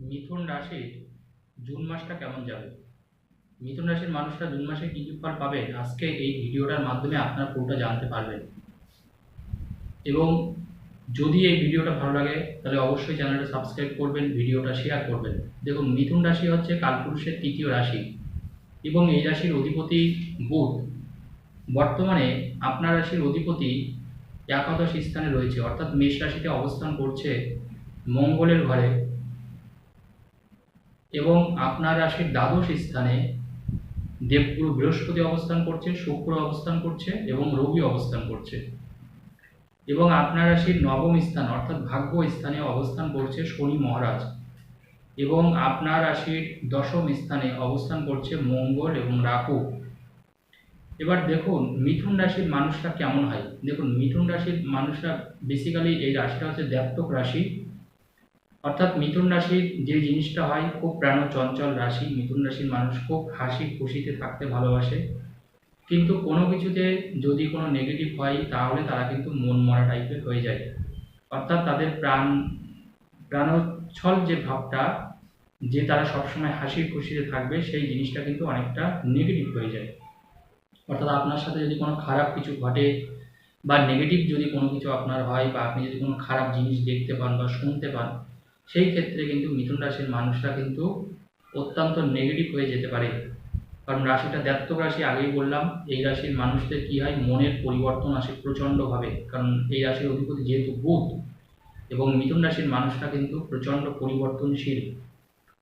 মিথুন রাশির জুন মাসটা কেমন যাবে? মিথুন রাশির মানুষরা জুন মাসে কী কী ফল পাবে? আজকে এই ভিডিওটার মাধ্যমে আপনারা পুরোটা জানতে পারবেন। এবং যদি এই ভিডিওটা ভালো লাগে, তাহলে অবশ্যই চ্যানেলটা সাবস্ক্রাইব করবেন, ভিডিওটা শেয়ার করবেন। দেখুন, মিথুন রাশি হচ্ছে কালপুরুষের তৃতীয় রাশি। এবং এই রাশির অধিপতি বুধ। বর্তমানে আপনার রাশির অধিপতি একাদশ স্থানে রয়েছে। অর্থাৎ মেষ রাশিতে অবস্থান করছে মঙ্গলের ঘরে। এবং আপনার রাশির দ্বাদশ স্থানে দেবগুরু বৃহস্পতি অবস্থান করছে, শুক্র অবস্থান করছে এবং রবি অবস্থান করছে। এবং আপনার রাশির নবম স্থান অর্থাৎ ভাগ্য স্থানে অবস্থান করছে শনি মহারাজ। এবং আপনার রাশির দশম স্থানে অবস্থান করছে মঙ্গল এবং রাহু। এবার দেখুন, মিথুন রাশির মানুষরা কেমন হয়? দেখুন, মিথুন রাশির মানুষরা বেসিক্যালি এই রাশিটা হচ্ছে দেবতক রাশি। অর্থাৎ মিথুন রাশির যে জিনিসটা হয়, খুব প্রাণ চঞ্চল রাশি। মিথুন রাশির মানুষ খুব হাসি খুশিতে থাকতে ভালোবাসে। কিন্তু কোনো কিছুতে যদি কোনো নেগেটিভ হয়, তাহলে তারা কিন্তু মন মরা টাইপের হয়ে যায়। অর্থাৎ তাদের প্রাণ, প্রাণোচ্ছল যে ভাবটা, যে তারা সবসময় হাসি খুশিতে থাকবে, সেই জিনিসটা কিন্তু অনেকটা নেগেটিভ হয়ে যায়। অর্থাৎ আপনার সাথে যদি কোনো খারাপ কিছু ঘটে, বা নেগেটিভ যদি কোনো কিছু আপনার হয়, বা আপনি যদি কোনো খারাপ জিনিস দেখতে পান, বা শুনতে পান সেই ক্ষেত্রে কিন্তু মিথুন রাশির মানুষরা কিন্তু অত্যন্ত নেগেটিভ হয়ে যেতে পারে। কারণ রাশিটা দ্যাত্তক রাশি, আগেই বললাম, এই রাশির মানুষদের কি হয়? মনের পরিবর্তন আসে প্রচণ্ডভাবে। কারণ এই রাশির অধিপতি যেহেতু বুধ এবং মিথুন রাশির মানুষরা কিন্তু প্রচণ্ড পরিবর্তনশীল।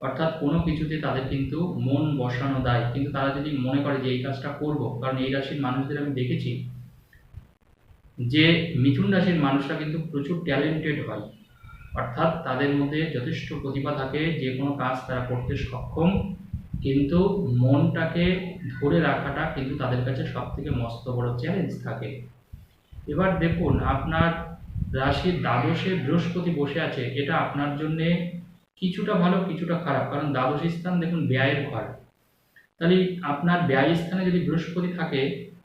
অর্থাৎ কোনো কিছুতে তাদের কিন্তু মন বসানো দেয়। কিন্তু তারা যদি মনে করে যে এই কাজটা করব, কারণ এই রাশির মানুষদের আমি দেখেছি যে মিথুন রাশির মানুষরা কিন্তু প্রচুর ট্যালেন্টেড হয়। অর্থাৎ তাদের মধ্যে যথেষ্ট প্রতিভা থাকে, যে কোনো কাজ তারা করতে সক্ষম, কিন্তু মনটাকে ধরে রাখাটা কিন্তু তাদের কাছে সব থেকে মস্ত বড় চ্যালেঞ্জ থাকে। এবার দেখুন, আপনার রাশির দ্বাদশে বৃহস্পতি বসে আছে, এটা আপনার জন্যে কিছুটা ভালো, কিছুটা খারাপ, কারণ দ্বাদশ স্থান দেখুন ব্যয়ের ঘর। তাহলে আপনার ব্যয় স্থানে যদি বৃহস্পতি থাকে,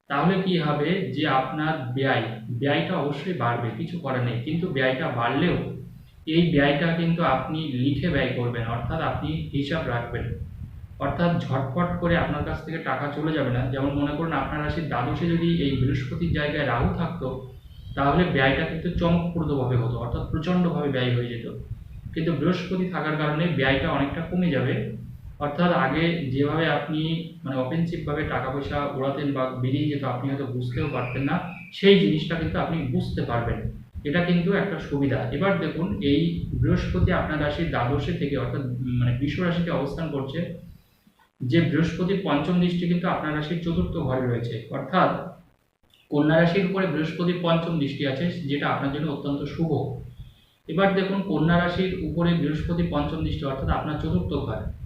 তাহলে কি হবে? যে আপনার ব্যয়, ব্যয়টা অবশ্যই বাড়বে, কিছু করার নেই, কিন্তু ব্যয়টা বাড়লেও এই ব্যয়টা কিন্তু আপনি লিখে ব্যয় করবেন, অর্থাৎ আপনি হিসাব রাখবেন। অর্থাৎ ঝটপট করে আপনার কাছ থেকে টাকা চলে যাবে না। যেমন মনে করুন, আপনার রাশির দ্বাদশে যদি এই বৃহস্পতির জায়গায় রাহু থাকতো, তাহলে ব্যয়টা কিন্তু চমকপ্রদভাবে হতো, অর্থাৎ প্রচণ্ডভাবে ব্যয় হয়ে যেত। কিন্তু বৃহস্পতি থাকার কারণে ব্যয়টা অনেকটা কমে যাবে। অর্থাৎ আগে যেভাবে আপনি মানে অফেন্সিভভাবে টাকা পয়সা ওড়াতেন বা বেরিয়ে যেত, আপনি হয়তো বুঝতেও পারতেন না। সেই জিনিসটা কিন্তু আপনি বুঝতে পারবেন। এটা কিন্তু একটা সুবিধা। এবার দেখুন, এই বৃহস্পতি আপনার রাশির দ্বাদশে থেকে অর্থাৎ মানে বিশ্ব রাশিতে অবস্থান করছে। যে বৃহস্পতির পঞ্চম দৃষ্টি কিন্তু আপনার রাশির চতুর্থ ঘরে রয়েছে। অর্থাৎ কন্যা রাশির উপরে বৃহস্পতির পঞ্চম দৃষ্টি আছে, যেটা আপনার জন্য অত্যন্ত শুভ। এবার দেখুন, কন্যা রাশির উপরে বৃহস্পতি পঞ্চম দৃষ্টি অর্থাৎ আপনার চতুর্থ ঘর।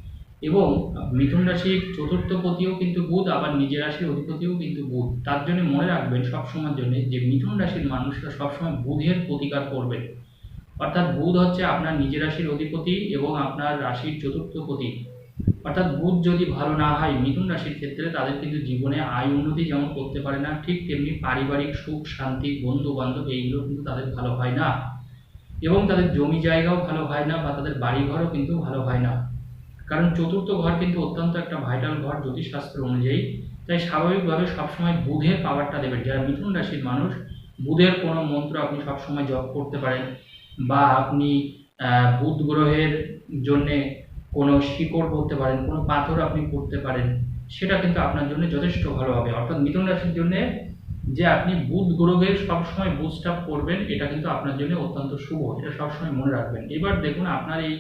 এবং মিথুন রাশির চতুর্থ পতিও কিন্তু বুধ, আবার নিজের রাশির অধিপতিও কিন্তু বুধ। তার জন্য মনে রাখবেন সবসময়ের জন্য যে মিথুন রাশির মানুষরা সবসময় বুধের প্রতিকার করবে। অর্থাৎ বুধ হচ্ছে আপনার নিজের রাশির অধিপতি এবং আপনার রাশির চতুর্থ পতি। অর্থাৎ বুধ যদি ভালো না হয় মিথুন রাশির ক্ষেত্রে তাদের কিন্তু জীবনে আয় উন্নতি যেমন করতে পারে না, ঠিক তেমনি পারিবারিক সুখ, শান্তি বন্ধু বান্ধব এইগুলো কিন্তু তাদের ভালো হয় না। এবং তাদের জমি জায়গাও ভালো হয় না বা তাদের বাড়িঘরও কিন্তু ভালো হয় না। কারণ চতুর্থ ঘর কিন্তু অত্যন্ত একটা ভাইটাল ঘর জ্যোতিষশাস্ত্র অনুযায়ী। তাই স্বাভাবিকভাবে সবসময় বুধের পাওয়ারটা দেবেন। যারা মিথুন রাশির মানুষ, বুধের কোনো মন্ত্র আপনি সবসময় জপ করতে পারেন বা আপনি বুধ গ্রহের জন্যে কোনো শিকড় করতে পারেন, কোনো পাথর আপনি করতে পারেন, সেটা কিন্তু আপনার জন্য যথেষ্ট ভালো হবে। অর্থাৎ মিথুন রাশির জন্যে যে আপনি বুধ গ্রহের সবসময় বুস্টাপ করবেন, এটা কিন্তু আপনার জন্য অত্যন্ত শুভ। এটা সবসময় মনে রাখবেন। এবার দেখুন আপনার এই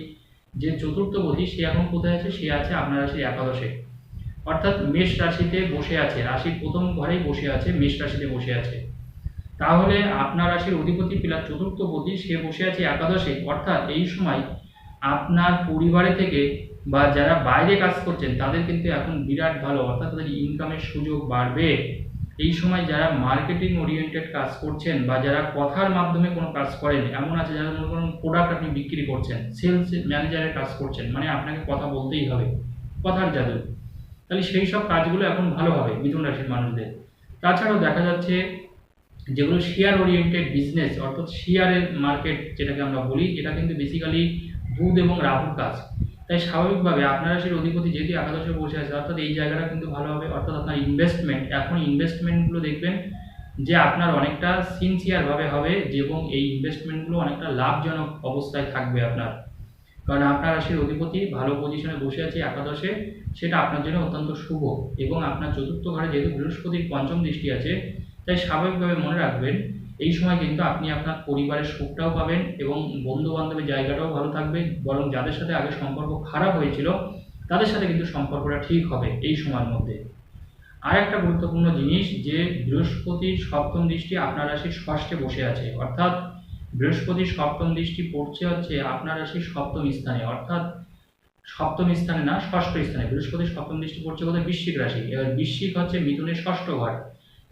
যে চতুর্থ পতি সে এখন কোথায় আছে? সে আছে আপনার রাশির একাদশে। অর্থাৎ মেষ রাশিতে বসে আছে। রাশির প্রথম ঘরেই বসে আছে, মেষ রাশিতে বসে আছে। তাহলে আপনার রাশির অধিপতি পিলার চতুর্থ পতি সে বসে আছে একাদশে। অর্থাৎ এই সময় আপনার পরিবারে থেকে বা যারা বাইরে কাজ করছেন, তাদের কিন্তু এখন বিরাট ভালো। অর্থাৎ তাদের ইনকামের সুযোগ বাড়বে। এই সময় যারা মার্কেটিং ওরিয়েন্টেড কাজ করছেন বা যারা কথার মাধ্যমে কোনো কাজ করেন, এমন আছে যারা মনে করুন প্রোডাক্ট আপনি বিক্রি করছেন সেলস ম্যানেজারের কাজ করছেন মানে আপনাকে কথা বলতেই হবে, কথার জাদু। তাহলে সেই সব কাজগুলো এখন ভালো হবে মিথুন রাশির মানুষদের। তাছাড়াও দেখা যাচ্ছে যেগুলো শেয়ার ওরিয়েন্টেড বিজনেস অর্থাৎ শেয়ারের মার্কেট যেটাকে আমরা বলি, এটা কিন্তু বেসিক্যালি বুধ এবং রাহুর কাজ। তাই স্বাভাবিকভাবে আপনার রাশির অধিপতি যেহেতু একাদশে বসে আছে, অর্থাৎ এই জায়গাটা কিন্তু ভালো হবে, অর্থাৎ আপনার ইনভেস্টমেন্ট এখন ইনভেস্টমেন্টগুলো দেখবেন যে আপনার অনেকটা সিনসিয়ার ভাবে হবে এবং এই ইনভেস্টমেন্টগুলো অনেকটা লাভজনক অবস্থায় থাকবে আপনার। কারণ আপনার রাশির অধিপতি ভালো পজিশনে বসে আছে একাদশে, সেটা আপনার জন্য অত্যন্ত শুভ এবং আপনার চতুর্থ ঘরে যেহেতু বৃহস্পতির পঞ্চম দৃষ্টি আছে, তাই স্বাভাবিকভাবে মনে রাখবেন এই সময় কিন্তু আপনি আপনার পরিবারের সুখটাও পাবেন এবং বন্ধু বান্ধবের জায়গাটাও ভালো থাকবে, বরং যাদের সাথে আগে সম্পর্ক খারাপ হয়েছিল, তাদের সাথে কিন্তু সম্পর্কটা ঠিক হবে এই সময়ের মধ্যে। আর একটা গুরুত্বপূর্ণ জিনিস যে বৃহস্পতির সপ্তম দৃষ্টি আপনার রাশির ষষ্ঠে বসে আছে, অর্থাৎ বৃহস্পতির সপ্তম দৃষ্টি পড়ছে হচ্ছে আপনার রাশির সপ্তম স্থানে, অর্থাৎ সপ্তম স্থানে না, ষষ্ঠ স্থানে। বৃহস্পতির সপ্তম দৃষ্টি পড়ছে কোথায় বৃশ্চিক রাশি, এবার বৃশ্চিক হচ্ছে মিথুনের ষষ্ঠ ঘর।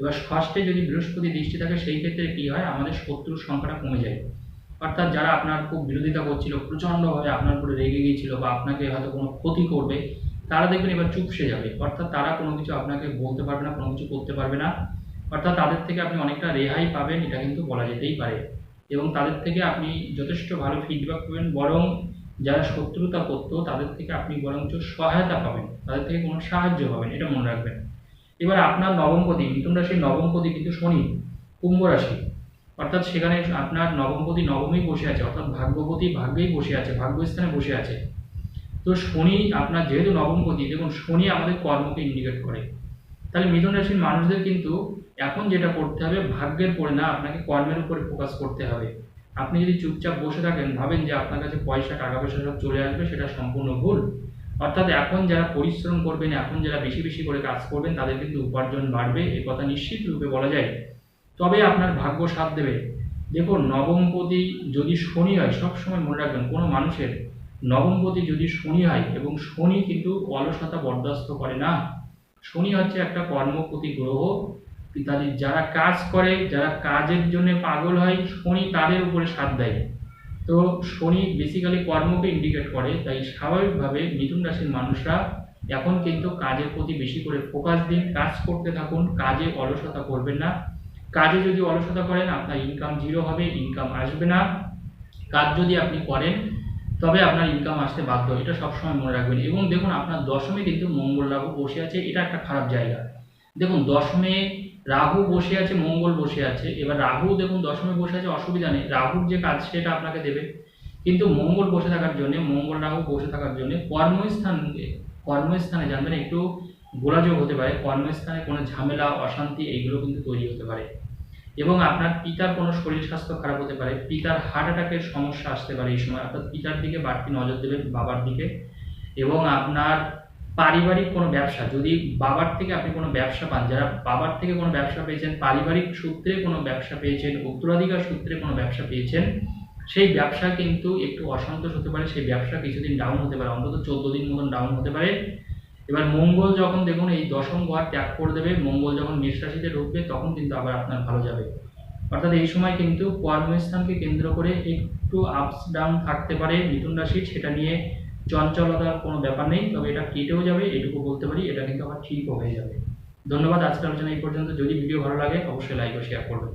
এবার ষষ্ঠে যদি বৃহস্পতি দৃষ্টি থাকে, সেই ক্ষেত্রে কি হয়? আমাদের শত্রুর সংখ্যাটা কমে যায়। অর্থাৎ যারা আপনার খুব বিরোধিতা করছিল, প্রচণ্ডভাবে আপনার উপরে রেগে গিয়েছিল বা আপনাকে হয়তো কোনো ক্ষতি করবে, তারা দেখবেন এবার চুপসে যাবে। অর্থাৎ তারা কোনো কিছু আপনাকে বলতে পারবে না, কোনো কিছু করতে পারবে না। অর্থাৎ তাদের থেকে আপনি অনেকটা রেহাই পাবেন, এটা কিন্তু বলা যেতেই পারে। এবং তাদের থেকে আপনি যথেষ্ট ভালো ফিডব্যাক পাবেন, বরং যারা শত্রুতা করতো, তাদের থেকে আপনি বরঞ্চ সহায়তা পাবেন। তাদের থেকে কোনো সাহায্য পাবেন, এটা মনে রাখবেন। এবার আপনার নবমপতি মিথুন রাশির নবমপতি কিন্তু শনি, কুম্ভ রাশি, অর্থাৎ সেখানে আপনার নবমপতি নবমেই বসে আছে, অর্থাৎ ভাগ্যপতি ভাগ্যেই বসে আছে, ভাগ্যস্থানে বসে আছে। তো শনি, আপনার যেহেতু নবমপতি দেখুন শনি আমাদের কর্মকে ইন্ডিকেট করে। তাহলে মিথুন রাশির মানুষদের কিন্তু এখন যেটা করতে হবে, ভাগ্যের পরে না, আপনাকে কর্মের উপরে ফোকাস করতে হবে। আপনি যদি চুপচাপ বসে থাকেন, ভাবেন যে আপনার কাছে পয়সা টাকা পয়সা সব চলে আসবে, সেটা সম্পূর্ণ ভুল। অর্থাৎ এখন যারা পরিশ্রম করবেন, এখন যারা বেশি বেশি করে কাজ করবেন, তাদের কিন্তু উপার্জন বাড়বে, এ কথা নিশ্চিত রূপে বলা যায়। তবে আপনার ভাগ্য সাথ দেবে। দেখুন নবমপতি যদি শনি হয়, সবসময় মনে রাখবেন, কোনো মানুষের নবমপতি যদি শনি হয়, এবং শনি কিন্তু অলসতা বরদাস্ত করে না। শনি হচ্ছে একটা কর্মপতি গ্রহ। তাদের যারা কাজ করে, যারা কাজের জন্য পাগল হয়, শনি তাদের উপরে সাথ দেয়। তো শনি বেসিক্যালি কর্মকে ইন্ডিকেট করে, তাই স্বাভাবিকভাবে মিথুন রাশির মানুষরা এখন কিন্তু কাজের প্রতি বেশি করে ফোকাস দিন, কাজ করতে থাকুন, কাজে অলসতা করবেন না। কাজে যদি অলসতা করেন, আপনার ইনকাম জিরো হবে ইনকাম আসবে না। কাজ যদি আপনি করেন, তবে আপনার ইনকাম আসতে বাধ্য। এটা সবসময় মনে রাখবেন। এবং দেখুন, আপনার দশমে কিন্তু মঙ্গল রাহু বসে আছে, এটা একটা খারাপ জায়গা। দেখুন, দশমে রাহু বসে আছে, মঙ্গল বসে আছে। এবার রাহু, দেখুন, দশমে বসে আছে, অসুবিধা নেই। রাহুর যে কাজ, সেটা আপনাকে দেবে। কিন্তু মঙ্গল বসে থাকার জন্য, মঙ্গল রাহু বসে থাকার জন্য কর্মস্থান কর্মস্থানে জানবেন, একটু গোলাযোগ হতে পারে। কর্মস্থানে কোনো ঝামেলা, অশান্তি, এইগুলো কিন্তু তৈরি হতে পারে। এবং আপনার পিতার কোনো শরীর স্বাস্থ্য খারাপ হতে পারে, পিতার হার্ট অ্যাটাকের সমস্যা আসতে পারে এই সময়। অর্থাৎ পিতার দিকে বাড়তি নজর দেবেন, বাবার দিকে। এবং আপনার পারিবারিক কোনো ব্যবসা, যদি বাবার থেকে আপনি কোনো ব্যবসা পান, যারা বাবার থেকে কোনো ব্যবসা পেয়েছেন, পারিবারিক সূত্রে কোনো ব্যবসা পেয়েছেন, উত্তরাধিকার সূত্রে কোনো ব্যবসা পেয়েছেন, সেই ব্যবসা কিন্তু একটু অসন্তোষ হতে পারে, সেই ব্যবসা কিছুদিন ডাউন হতে পারে, অন্তত চোদ্দ দিন মতন ডাউন হতে পারে। এবার মঙ্গল যখন দেখুন, এই দশম ঘর ত্যাগ করে দেবে, মঙ্গল যখন মেষ রাশিতে ঢুকবে, তখন কিন্তু আবার আপনার ভালো যাবে। অর্থাৎ এই সময় কিন্তু কর্মস্থানকে কেন্দ্র করে একটু আপস ডাউন থাকতে পারে, মিথুন রাশির, সেটা নিয়ে চঞ্চলতার কোনো ব্যাপার নেই, তবে এটা কেটেও যাবে, এটুকু বলতে পারি, এটা কিন্তু আবার ঠিক হয়ে যাবে। ধন্যবাদ, আজকের আলোচনা এই পর্যন্ত। যদি ভিডিও ভালো লাগে, অবশ্যই লাইক ও শেয়ার করবেন।